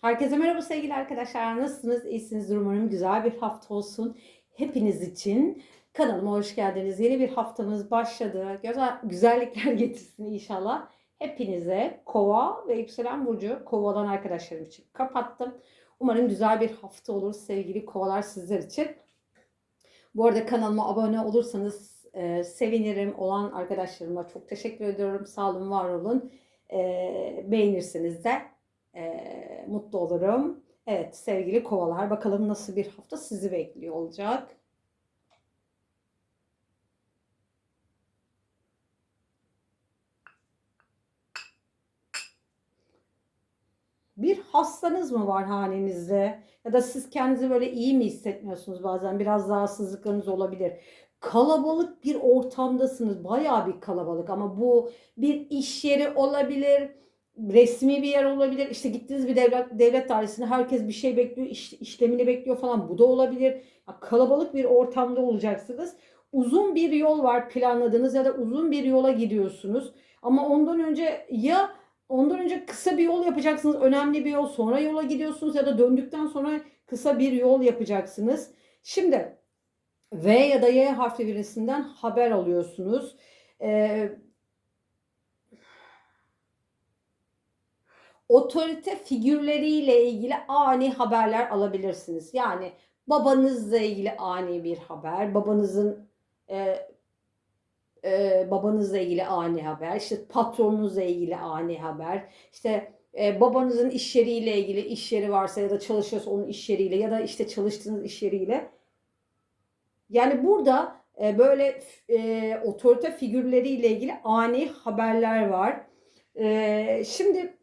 Herkese merhaba sevgili arkadaşlar. Nasılsınız? İyisinizdir umarım. Güzel bir hafta olsun hepiniz için. Kanalıma hoş geldiniz. Yeni bir haftamız başladı. Güzel, güzellikler getirsin inşallah. Hepinize kova ve yükselen burcu kovadan arkadaşlarım için kapattım. Umarım güzel bir hafta olur sevgili kovalar sizler için. Bu arada kanalıma abone olursanız e, sevinirim. Olan arkadaşlarıma çok teşekkür ediyorum. Sağ olun, var olun. E, beğenirseniz de e, mutlu olurum. Evet sevgili kovalar bakalım nasıl bir hafta sizi bekliyor olacak. Bir hastanız mı var hanenizde? Ya da siz kendinizi böyle iyi mi hissetmiyorsunuz bazen? Biraz rahatsızlıklarınız olabilir. Kalabalık bir ortamdasınız. Bayağı bir kalabalık ama bu bir iş yeri olabilir resmi bir yer olabilir. İşte gittiniz bir devlet devlet dairesine herkes bir şey bekliyor, iş, işlemini bekliyor falan. Bu da olabilir. Ya, kalabalık bir ortamda olacaksınız. Uzun bir yol var planladığınız ya da uzun bir yola gidiyorsunuz. Ama ondan önce ya ondan önce kısa bir yol yapacaksınız. Önemli bir yol. Sonra yola gidiyorsunuz ya da döndükten sonra kısa bir yol yapacaksınız. Şimdi V ya da Y harfli birisinden haber alıyorsunuz. Ee, otorite figürleriyle ilgili ani haberler alabilirsiniz. Yani babanızla ilgili ani bir haber, babanızın e, e, babanızla ilgili ani haber, işte patronunuzla ilgili ani haber, işte e, babanızın iş yeriyle ilgili iş yeri varsa ya da çalışıyorsa onun iş yeriyle ya da işte çalıştığınız iş yeriyle. Yani burada e, böyle e, otorite figürleriyle ilgili ani haberler var. E, şimdi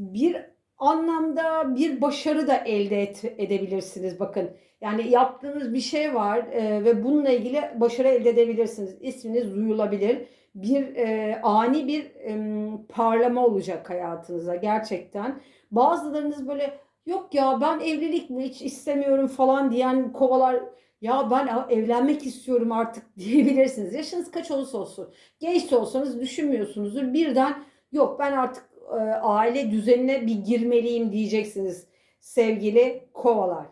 bir anlamda bir başarı da elde et, edebilirsiniz. Bakın yani yaptığınız bir şey var e, ve bununla ilgili başarı elde edebilirsiniz. İsminiz duyulabilir. Bir e, ani bir e, parlama olacak hayatınıza gerçekten. Bazılarınız böyle yok ya ben evlilik mi hiç istemiyorum falan diyen kovalar ya ben evlenmek istiyorum artık diyebilirsiniz. Yaşınız kaç olursa olsun. Genç olsanız düşünmüyorsunuzdur. Birden yok ben artık e, aile düzenine bir girmeliyim diyeceksiniz sevgili kovalar.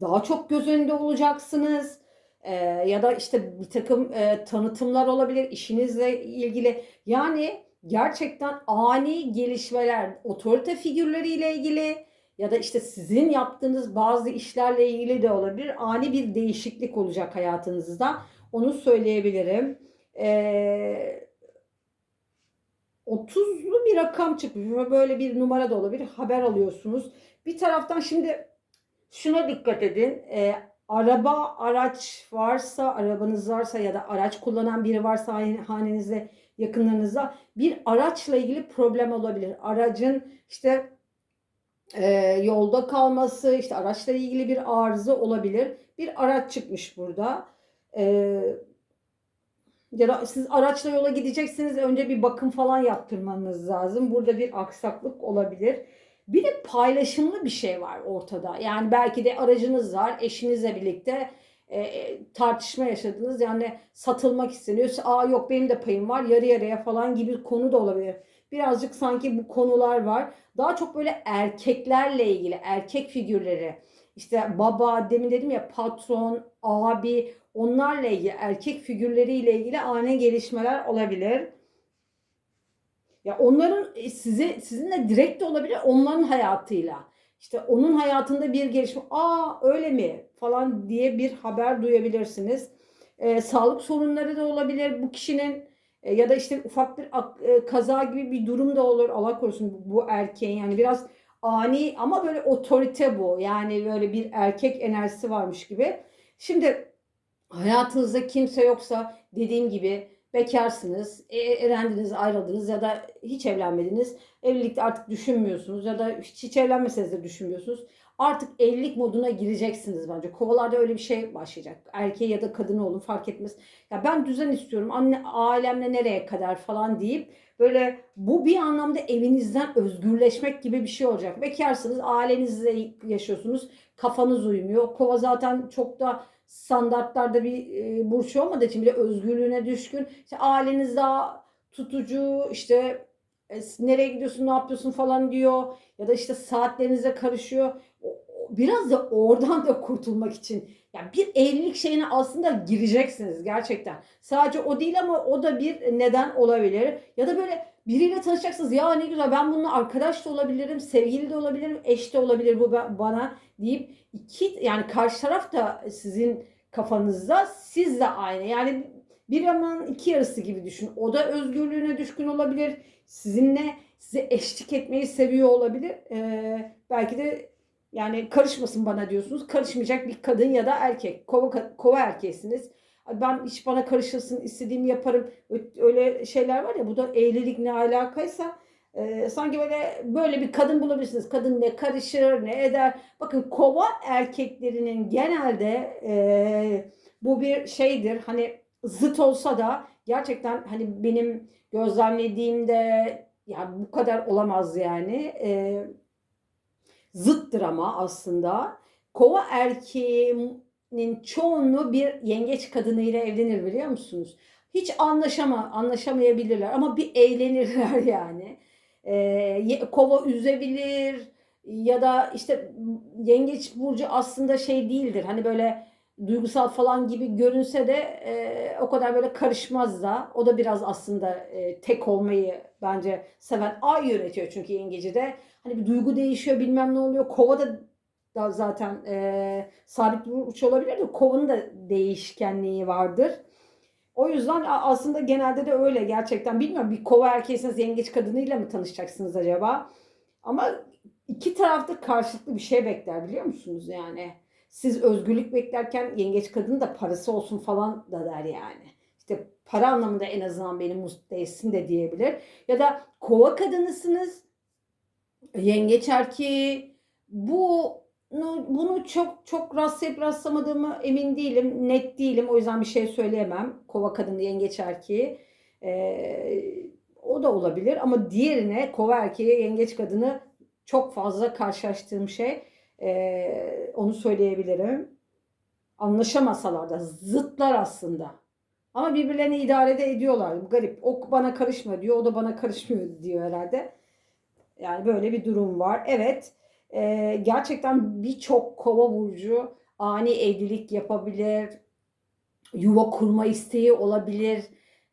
Daha çok göz önünde olacaksınız. Ee, ya da işte bir takım e, tanıtımlar olabilir işinizle ilgili. Yani gerçekten ani gelişmeler, otorite figürleriyle ilgili, ya da işte sizin yaptığınız bazı işlerle ilgili de olabilir. Ani bir değişiklik olacak hayatınızda. Onu söyleyebilirim. Ee, 30'lu bir rakam çıkmış. Böyle bir numara da olabilir. Haber alıyorsunuz. Bir taraftan şimdi şuna dikkat edin. Ee, araba, araç varsa, arabanız varsa ya da araç kullanan biri varsa hanenizde, yakınlarınızda bir araçla ilgili problem olabilir. Aracın işte e, yolda kalması, işte araçla ilgili bir arıza olabilir. Bir araç çıkmış burada. E, ya da siz araçla yola gideceksiniz önce bir bakım falan yaptırmanız lazım. Burada bir aksaklık olabilir. Bir de paylaşımlı bir şey var ortada. Yani belki de aracınız var eşinizle birlikte e, tartışma yaşadınız. Yani satılmak isteniyor. Aa yok benim de payım var yarı yarıya falan gibi konu da olabilir birazcık sanki bu konular var. Daha çok böyle erkeklerle ilgili, erkek figürleri. İşte baba, demin dedim ya patron, abi, onlarla ilgili, erkek figürleriyle ilgili ani gelişmeler olabilir. Ya onların e, size sizinle direkt de olabilir, onların hayatıyla. İşte onun hayatında bir gelişme, aa öyle mi falan diye bir haber duyabilirsiniz. Ee, sağlık sorunları da olabilir. Bu kişinin e, ya da işte ufak bir e, kaza gibi bir durum da olur. Allah korusun bu, bu erkeğin yani biraz ani ama böyle otorite bu. Yani böyle bir erkek enerjisi varmış gibi. Şimdi hayatınızda kimse yoksa dediğim gibi bekarsınız, e, erendiniz, ayrıldınız ya da hiç evlenmediniz. Evlilikte artık düşünmüyorsunuz ya da hiç, hiç evlenmeseniz de düşünmüyorsunuz artık evlilik moduna gireceksiniz bence. Kovalarda öyle bir şey başlayacak. Erkeği ya da kadını olun fark etmez. Ya ben düzen istiyorum. Anne ailemle nereye kadar falan deyip böyle bu bir anlamda evinizden özgürleşmek gibi bir şey olacak. Bekarsınız, ailenizle yaşıyorsunuz. Kafanız uymuyor. Kova zaten çok da standartlarda bir e, burç olmadığı için bir de özgürlüğüne düşkün. İşte aileniz daha tutucu, işte nereye gidiyorsun, ne yapıyorsun falan diyor. Ya da işte saatlerinize karışıyor. Biraz da oradan da kurtulmak için. Yani bir evlilik şeyine aslında gireceksiniz gerçekten. Sadece o değil ama o da bir neden olabilir. Ya da böyle biriyle tanışacaksınız. Ya ne güzel ben bununla arkadaş da olabilirim, sevgili de olabilirim, eş de olabilir bu ba- bana deyip iki yani karşı taraf da sizin kafanızda siz de aynı. Yani bir aman iki yarısı gibi düşün. O da özgürlüğüne düşkün olabilir. Sizinle size eşlik etmeyi seviyor olabilir. Ee, belki de yani karışmasın bana diyorsunuz. Karışmayacak bir kadın ya da erkek. Kova, kova erkeğisiniz. Ben hiç bana karışılsın istediğimi yaparım. Öyle şeyler var ya bu da evlilik ne alakaysa e, sanki böyle böyle bir kadın bulabilirsiniz. Kadın ne karışır ne eder. Bakın kova erkeklerinin genelde e, bu bir şeydir. Hani zıt olsa da gerçekten hani benim gözlemlediğimde ya bu kadar olamaz yani. E, zıttır ama aslında. Kova erkeğinin çoğunluğu bir yengeç kadınıyla evlenir biliyor musunuz? Hiç anlaşama, anlaşamayabilirler ama bir eğlenirler yani. Ye- kova üzebilir ya da işte yengeç burcu aslında şey değildir. Hani böyle duygusal falan gibi görünse de e, o kadar böyle karışmaz da. O da biraz aslında e, tek olmayı bence seven. Ay yönetiyor çünkü yengeci de. Hani bir duygu değişiyor bilmem ne oluyor. Kova da, da zaten e, sabit burç olabilir de kovanın da değişkenliği vardır. O yüzden aslında genelde de öyle gerçekten. Bilmiyorum bir kova erkeğisiniz yengeç kadınıyla mı tanışacaksınız acaba? Ama iki tarafta karşılıklı bir şey bekler biliyor musunuz yani? Siz özgürlük beklerken yengeç kadın da parası olsun falan da der yani. İşte para anlamında en azından beni mutlu etsin de diyebilir. Ya da kova kadınısınız yengeç erkeği bunu, bunu çok çok rastlayıp rastlamadığımı emin değilim. Net değilim. O yüzden bir şey söyleyemem. Kova kadını yengeç erkeği. Ee, o da olabilir ama diğerine kova erkeği yengeç kadını çok fazla karşılaştığım şey. Ee, onu söyleyebilirim. Anlaşamasalar da zıtlar aslında. Ama birbirlerini idare de ediyorlar. Garip. O bana karışma diyor. O da bana karışmıyor diyor herhalde. Yani böyle bir durum var. Evet, e, gerçekten birçok kova burcu ani evlilik yapabilir, yuva kurma isteği olabilir.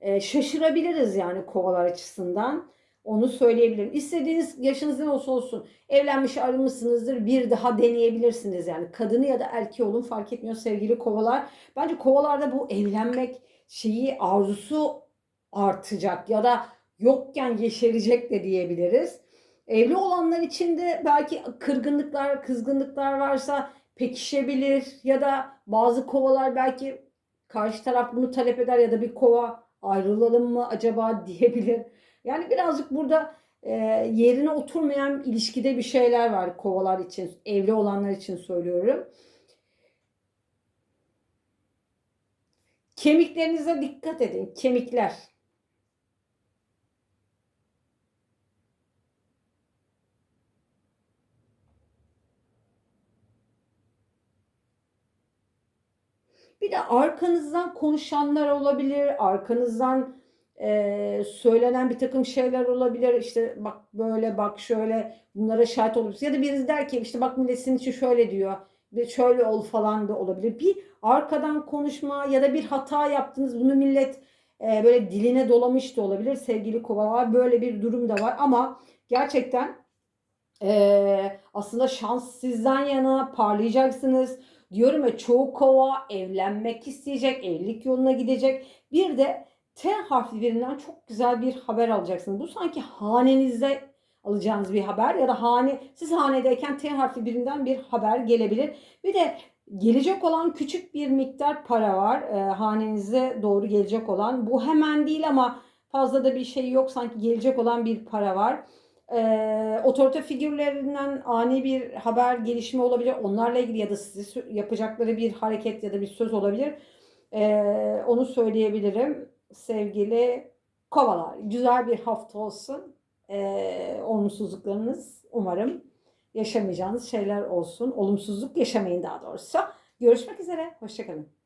E, şaşırabiliriz yani kovalar açısından. Onu söyleyebilirim. İstediğiniz yaşınız ne olsa olsun evlenmiş ayrılmışsınızdır bir daha deneyebilirsiniz yani. Kadını ya da erkeği olun fark etmiyor sevgili kovalar. Bence kovalarda bu evlenmek şeyi arzusu artacak ya da yokken yeşerecek de diyebiliriz. Evli olanlar için de belki kırgınlıklar, kızgınlıklar varsa pekişebilir ya da bazı kovalar belki karşı taraf bunu talep eder ya da bir kova ayrılalım mı acaba diyebilir. Yani birazcık burada e, yerine oturmayan ilişkide bir şeyler var kovalar için, evli olanlar için söylüyorum. Kemiklerinize dikkat edin. Kemikler. Bir de arkanızdan konuşanlar olabilir, arkanızdan e, söylenen bir takım şeyler olabilir. İşte bak böyle bak şöyle bunlara şahit olabilirsiniz. Ya da birisi der ki işte bak millet senin için şöyle diyor. Bir şöyle ol falan da olabilir. Bir arkadan konuşma ya da bir hata yaptınız. Bunu millet e, böyle diline dolamış da olabilir. Sevgili kovalar böyle bir durum da var. Ama gerçekten e, aslında şans sizden yana parlayacaksınız. Diyorum ya çoğu kova evlenmek isteyecek, evlilik yoluna gidecek. Bir de T harfli birinden çok güzel bir haber alacaksınız. Bu sanki hanenizde alacağınız bir haber ya da hane siz hanedeyken T harfli birinden bir haber gelebilir. Bir de gelecek olan küçük bir miktar para var. E, hanenize doğru gelecek olan. Bu hemen değil ama fazla da bir şey yok. Sanki gelecek olan bir para var. E, otorite figürlerinden ani bir haber gelişme olabilir. Onlarla ilgili ya da size yapacakları bir hareket ya da bir söz olabilir. E, onu söyleyebilirim sevgili kovalar. Güzel bir hafta olsun. E, olumsuzluklarınız umarım yaşamayacağınız şeyler olsun. Olumsuzluk yaşamayın daha doğrusu. Görüşmek üzere. Hoşçakalın.